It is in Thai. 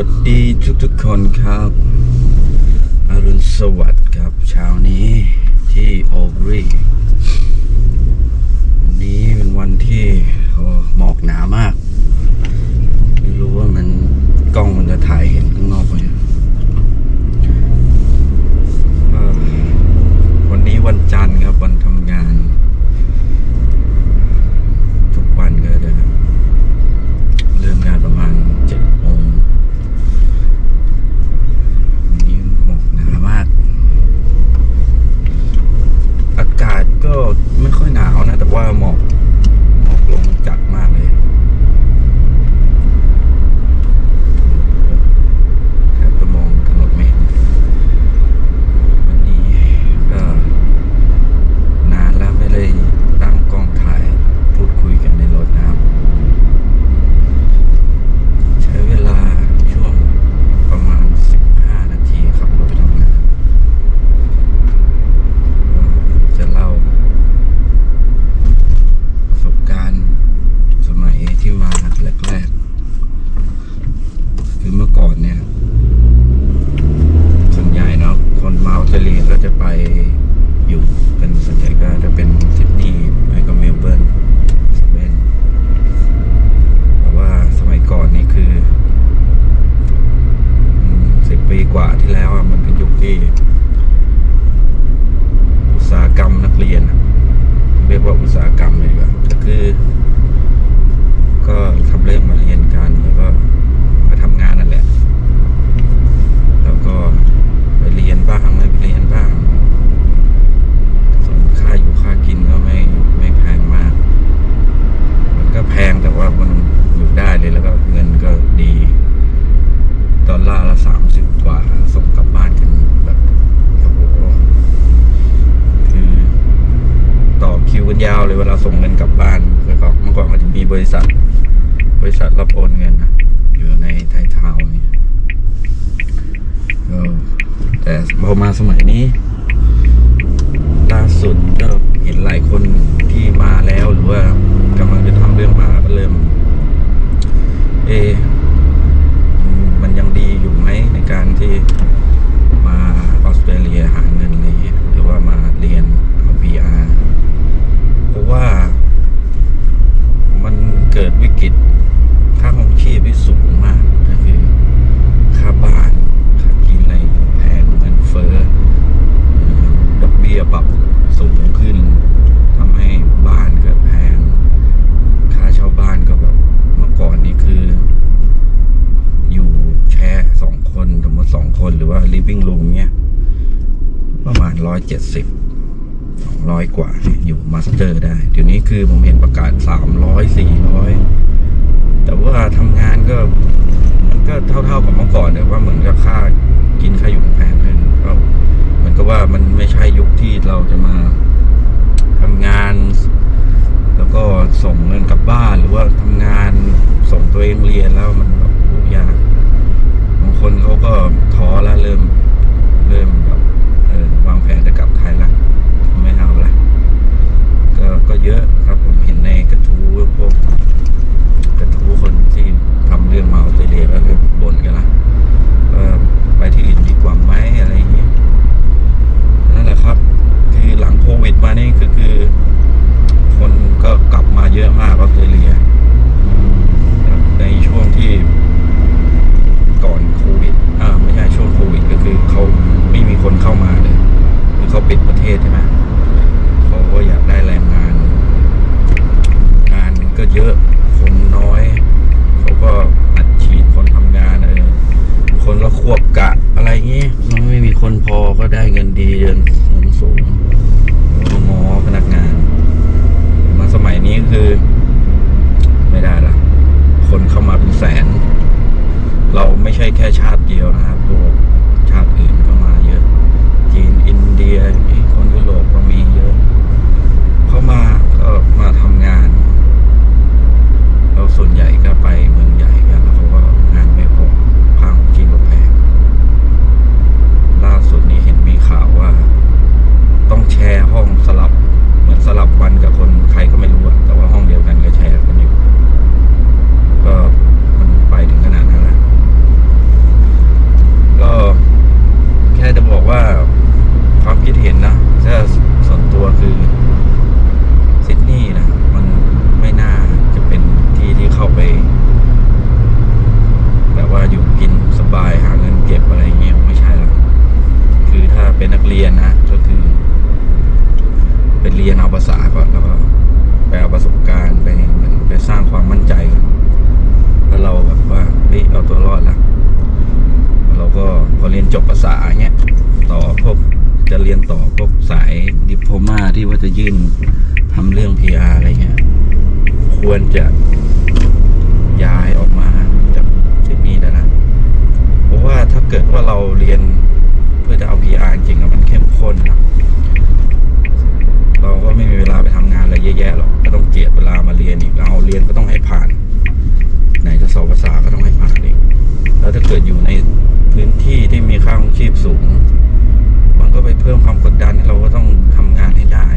วัสดีทุกๆคนครับอรุณสวัสดิ์ครับเช้านี้ที่โอบรีวันนี้เป็นวันที่หมอกหนามาก ไม่รู้ว่ามันกล้องมันจะถ่ายเห็นข้างนอกไหมากาศก็ไม่ค่อยหนาวนะ แต่ว่าหมอก ยาวเลยเวลาส่งเงินกลับบ้านเมื่อก่อนเมื่อก่อนมันจะมีบริษัท บริษัทรับโอนเงินนะอยู่ในไทยทาวน์นี่แต่พอมาสมัยนี้ ล่าสุดก็เห็นหลายคนที่มาแล้วหรือว่ากำลังจะทำเรื่องมาก็เริ่มเอ วิ่งลงเนี้ยประมาณร้อยเจ็ดสิบสองร้อยกว่าอยู่มาสเตอร์ได้ เดี๋ยวนี้คือผมเห็นประกาศสามร้อยสี่ร้อยแต่ว่าทำงานก็มันก็เท่าๆกับเมื่อก่อนแต่ว่าเหมือนกับค่ากินค่าอยู่แพงขึ้นก็เหมือนกับว่ามันไม่ใช่ยุคที่เราจะมา And. ห้องสลับเหมือนสลับวันกับคนใครก็ไม่รู้อะ เรียนจบภาษาเงี้ยต่อพวกจะเรียนต่อพวกสายดิโพมาที่ว่าจะยื่นทำเรื่อง PR อะไรเงี้ยควรจะย้ายออกมาจากที่นี่แล้วนะเพราะว่าถ้าเกิดว่าเราเรียนเพื่อจะเอา PR จริงๆอะมันเข้มข้นนะเราก็ไม่มีเวลาไปทำงานอะไรเยอะแยะหรอกก็ต้องเจียดเวลามาเรียนอีกเอาเรียนก็ต้องให้ผ่าน ไหนจะสอบภาษาก็ต้องให้ผ่านอีกแล้วถ้าเกิดอยู่ใน พื้นที่ที่มีค่าของชีพสูง มันก็ไปเพิ่มความกดดันให้เราก็ต้องทำงานให้ได้